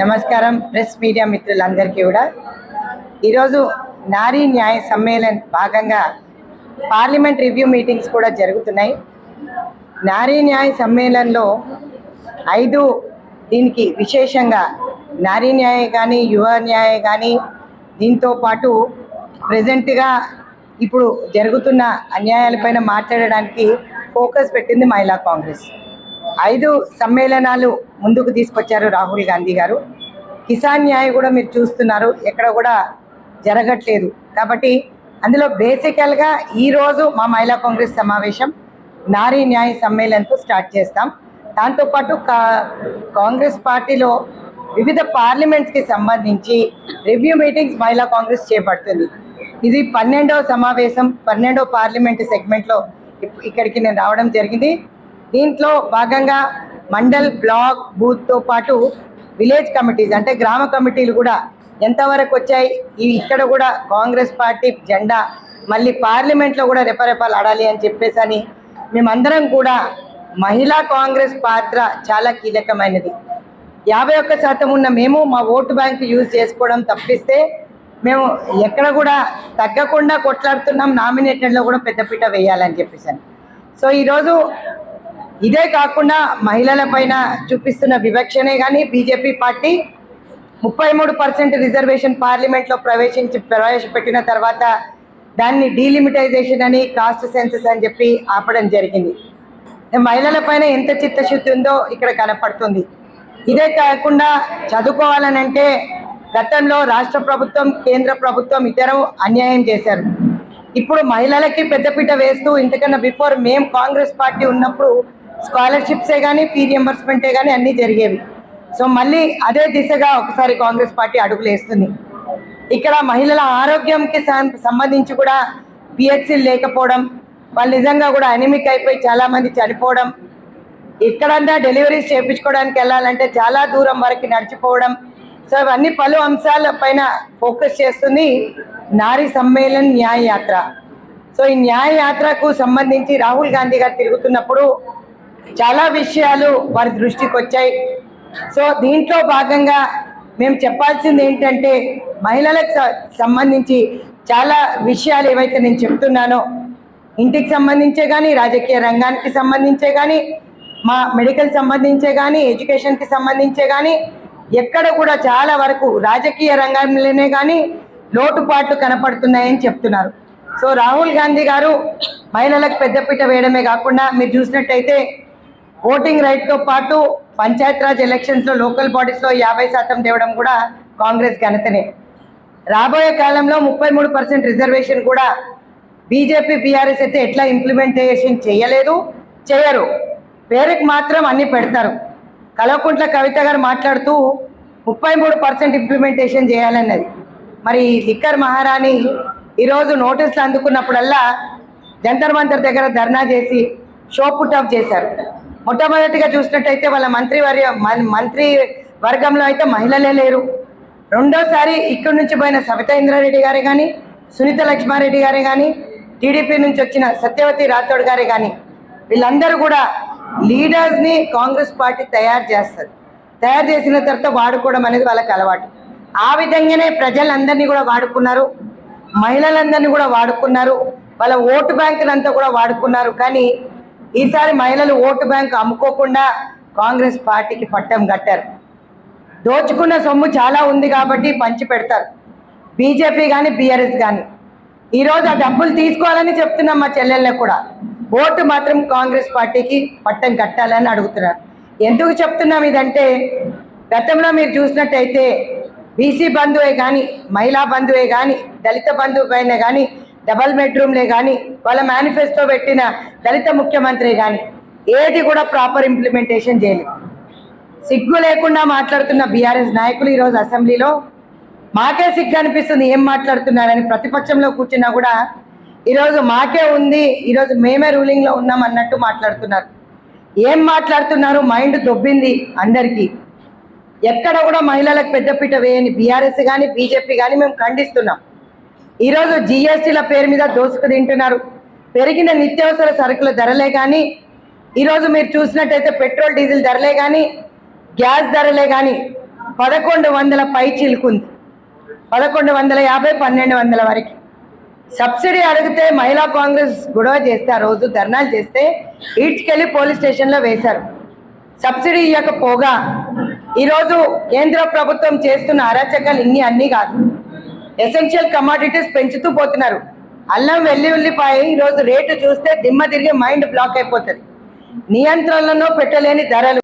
నమస్కారం press media మిత్రులందరికీ కూడా. ఈరోజు నారీ న్యాయ సమ్మేళన్ భాగంగా పార్లమెంట్ రివ్యూ మీటింగ్స్ కూడా జరుగుతున్నాయి. నారీ న్యాయ సమ్మేళన్లో ఐదు దీనికి విశేషంగా నారీ న్యాయ కానీ యువ న్యాయ కానీ దీంతో పాటు ప్రజెంట్గా ఇప్పుడు జరుగుతున్న అన్యాయాలపైన మాట్లాడడానికి ఫోకస్ పెట్టింది మహిళా కాంగ్రెస్. ఐదు సమ్మేళనాలు ముందుకు తీసుకొచ్చారు రాహుల్ గాంధీ గారు. కిసాన్ న్యాయ కూడా మీరు చూస్తున్నారు. ఎక్కడ కూడా జరగట్లేదు. కాబట్టి అందులో బేసికల్గా ఈరోజు మా మహిళా కాంగ్రెస్ సమావేశం నారీ న్యాయ సమ్మేళనంతో స్టార్ట్ చేస్తాం. దాంతోపాటు కా కాంగ్రెస్ పార్టీలో వివిధ పార్లమెంట్స్కి సంబంధించి రివ్యూ మీటింగ్స్ మహిళా కాంగ్రెస్ చేపడుతుంది. ఇది పన్నెండవ సమావేశం పన్నెండవ పార్లమెంట్ సెగ్మెంట్లో ఇక్కడికి నేను రావడం జరిగింది. దీంట్లో భాగంగా మండల్ బ్లాక్ బూత్తో పాటు విలేజ్ కమిటీస్ అంటే గ్రామ కమిటీలు కూడా ఎంతవరకు వచ్చాయి? ఇవి ఇక్కడ కూడా కాంగ్రెస్ పార్టీ జెండా మళ్ళీ పార్లమెంట్లో కూడా రెపరెపాలు ఆడాలి అని చెప్పేసి అని మేమందరం కూడా మహిళా కాంగ్రెస్ పాత్ర చాలా కీలకమైనది. యాభై ఒక్క శాతం ఉన్న మేము మా ఓటు బ్యాంకు యూజ్ చేసుకోవడం తప్పిస్తే మేము ఎక్కడ కూడా తగ్గకుండా కొట్లాడుతున్నాం నామినేటెడ్లో కూడా పెద్దపీట వేయాలని చెప్పేసాను సో ఈరోజు ఇదే కాకుండా మహిళల పైన చూపిస్తున్న వివక్షనే కానీ బీజేపీ పార్టీ ముప్పై మూడు పర్సెంట్ రిజర్వేషన్ పార్లమెంట్లో ప్రవేశించి ప్రవేశపెట్టిన తర్వాత దాన్ని డీలిమిటైజేషన్ అని కాస్ట్ సెన్సెస్ అని చెప్పి ఆపడం జరిగింది. మహిళల పైన ఎంత చిత్తశుద్ధి ఉందో ఇక్కడ కనపడుతుంది. ఇదే కాకుండా చదువుకోవాలని అంటే గతంలో రాష్ట్ర ప్రభుత్వం కేంద్ర ప్రభుత్వం ఇద్దరు అన్యాయం చేశారు. ఇప్పుడు మహిళలకి పెద్దపీట వేస్తూ ఇంతకన్నా బిఫోర్ మేము కాంగ్రెస్ పార్టీ ఉన్నప్పుడు స్కాలర్షిప్సే కానీ ఫీ రియంబర్స్మెంటే కానీ అన్నీ జరిగేవి. సో మళ్ళీ అదే దిశగా ఒకసారి కాంగ్రెస్ పార్టీ అడుగులు వేస్తుంది. ఇక్కడ మహిళల ఆరోగ్యంకి సంబంధించి కూడా పిహెచ్సీలు లేకపోవడం వాళ్ళు నిజంగా కూడా అనిమిక్ అయిపోయి చాలామంది చనిపోవడం ఎక్కడన్నా డెలివరీస్ చేయించుకోవడానికి వెళ్ళాలంటే చాలా దూరం వరకు నడిచిపోవడం. సో ఇవన్నీ పలు అంశాల పైన ఫోకస్ చేస్తుంది నారీ సమ్మేళన్ న్యాయ యాత్ర సో ఈ న్యాయ యాత్రకు సంబంధించి రాహుల్ గాంధీ గారు తిరుగుతున్నప్పుడు చాలా విషయాలు వారి దృష్టికి వచ్చాయి. సో దీంట్లో భాగంగా మేము చెప్పాల్సింది ఏంటంటే మహిళలకు స- సంబంధించి చాలా విషయాలు ఏవైతే నేను చెప్తున్నానో ఇంటికి సంబంధించే కానీ రాజకీయ రంగానికి సంబంధించే కానీ మా మెడికల్ సంబంధించే కానీ ఎడ్యుకేషన్కి సంబంధించే కానీ ఎక్కడ కూడా చాలా వరకు రాజకీయ రంగంలోనే కానీ లోటుపాట్లు కనపడుతున్నాయని చెప్తున్నారు. సో రాహుల్ గాంధీ గారు మహిళలకు పెద్దపీట వేయడమే కాకుండా మీరు చూసినట్టయితే ఓటింగ్ రైట్తో పాటు పంచాయతీరాజ్ ఎలక్షన్స్లో లోకల్ బాడీస్లో యాభై శాతం తేవడం కూడా కాంగ్రెస్ ఘనతనే. రాబోయే కాలంలో ముప్పై మూడు పర్సెంట్ రిజర్వేషన్ కూడా బీజేపీ బీఆర్ఎస్ అయితే ఎట్లా ఇంప్లిమెంటేషన్ చేయలేదు చేయరు. పేరుకి మాత్రం అన్ని పెడతారు. కలవకుంట్ల కవిత గారు మాట్లాడుతూ ముప్పై మూడు పర్సెంట్ ఇంప్లిమెంటేషన్ చేయాలన్నది. మరి లిక్కర్ మహారాణి ఈరోజు నోటీసులు అందుకున్నప్పుడల్లా జంతర్ మంతర్ దగ్గర ధర్నా చేసి షో పుట్ ఆఫ్ చేశారు. మొట్టమొదటిగా చూసినట్టయితే వాళ్ళ మంత్రి వర్య మన్- మంత్రి వర్గంలో అయితే మహిళలే లేరు. రెండోసారి ఇక్కడి నుంచి పోయిన సవితా ఇంద్రారెడ్డి గారే కానీ సునీత లక్ష్మారెడ్డి గారే కానీ టీడీపీ నుంచి వచ్చిన సత్యవతి రాథోడ్ గారే కానీ వీళ్ళందరూ కూడా లీడర్స్ని కాంగ్రెస్ పార్టీ తయారు చేస్తుంది తయారు చేసిన తర్వాత వాడుకోవడం అనేది వాళ్ళకి అలవాటు. ఆ విధంగానే ప్రజలందరినీ కూడా వాడుకున్నారు. మహిళలందరినీ కూడా వాడుకున్నారు. వాళ్ళ ఓటు బ్యాంకులంతా కూడా వాడుకున్నారు. కానీ ఈసారి మహిళలు ఓటు బ్యాంక్ అమ్ముకోకుండా కాంగ్రెస్ పార్టీకి పట్టం కట్టారు. దోచుకున్న సొమ్ము చాలా ఉంది కాబట్టి పంచి పెడతారు. బీజేపీ కానీ బీఆర్ఎస్ కానీ ఈరోజు ఆ డబ్బులు తీసుకోవాలని చెప్తున్నాం మా చెల్లెళ్ళకు కూడా. ఓటు మాత్రం కాంగ్రెస్ పార్టీకి పట్టం కట్టాలని అడుగుతున్నారు. ఎందుకు చెప్తున్నాం ఇదంటే గతంలో మీరు చూసినట్టయితే బీసీ బంధువే కానీ మహిళా బంధువే కానీ దళిత బంధువు పైన కానీ డబల్ బెడ్రూమ్లే కానీ వాళ్ళ మేనిఫెస్టో పెట్టిన దళిత ముఖ్యమంత్రి కానీ ఏది కూడా ప్రాపర్ ఇంప్లిమెంటేషన్ చేయలేదు సిగ్గు లేకుండా మాట్లాడుతున్న బీఆర్ఎస్ నాయకులు ఈరోజు అసెంబ్లీలో మాకే సిగ్గు అనిపిస్తుంది ఏం మాట్లాడుతున్నారని ప్రతిపక్షంలో కూర్చున్నా కూడా ఈరోజు మాకే ఉంది ఈరోజు మేమే రూలింగ్లో ఉన్నాం అన్నట్టు మాట్లాడుతున్నారు. ఏం మాట్లాడుతున్నారు? మైండ్ దొబ్బింది అందరికీ. ఎక్కడ కూడా మహిళలకు పెద్దపీట వేయని బీఆర్ఎస్ కానీ బీజేపీ కానీ మేము ఖండిస్తున్నాం. ఈరోజు జిఎస్టీల పేరు మీద దోసుకు తింటున్నారు. పెరిగిన నిత్యావసర సరుకుల ధరలే కానీ ఈరోజు మీరు చూసినట్టయితే పెట్రోల్ డీజిల్ ధరలే కానీ గ్యాస్ ధరలే కానీ పదకొండు వందల పై చిలుకుంది. పదకొండు వందల యాభై పన్నెండు వందల వరకు. సబ్సిడీ అడిగితే మహిళా కాంగ్రెస్ గొడవ చేస్తే ఆ రోజు ధర్నాలు చేస్తే ఈడ్చుకెళ్ళి పోలీస్ స్టేషన్లో వేశారు. సబ్సిడీ ఇవ్వకపోగా ఈరోజు కేంద్ర ప్రభుత్వం చేస్తున్న అరాచకాలు ఇన్ని అన్నీ కాదు. ఎసెన్షియల్ కమాడిటీస్ పెంచుతూ పోతున్నారు. అల్లం వెల్లుల్లిపాయ ఈరోజు రేటు చూస్తే దిమ్మ తిరిగి మైండ్ బ్లాక్ అయిపోతుంది. నియంత్రణలో పెట్టలేని ధరలు.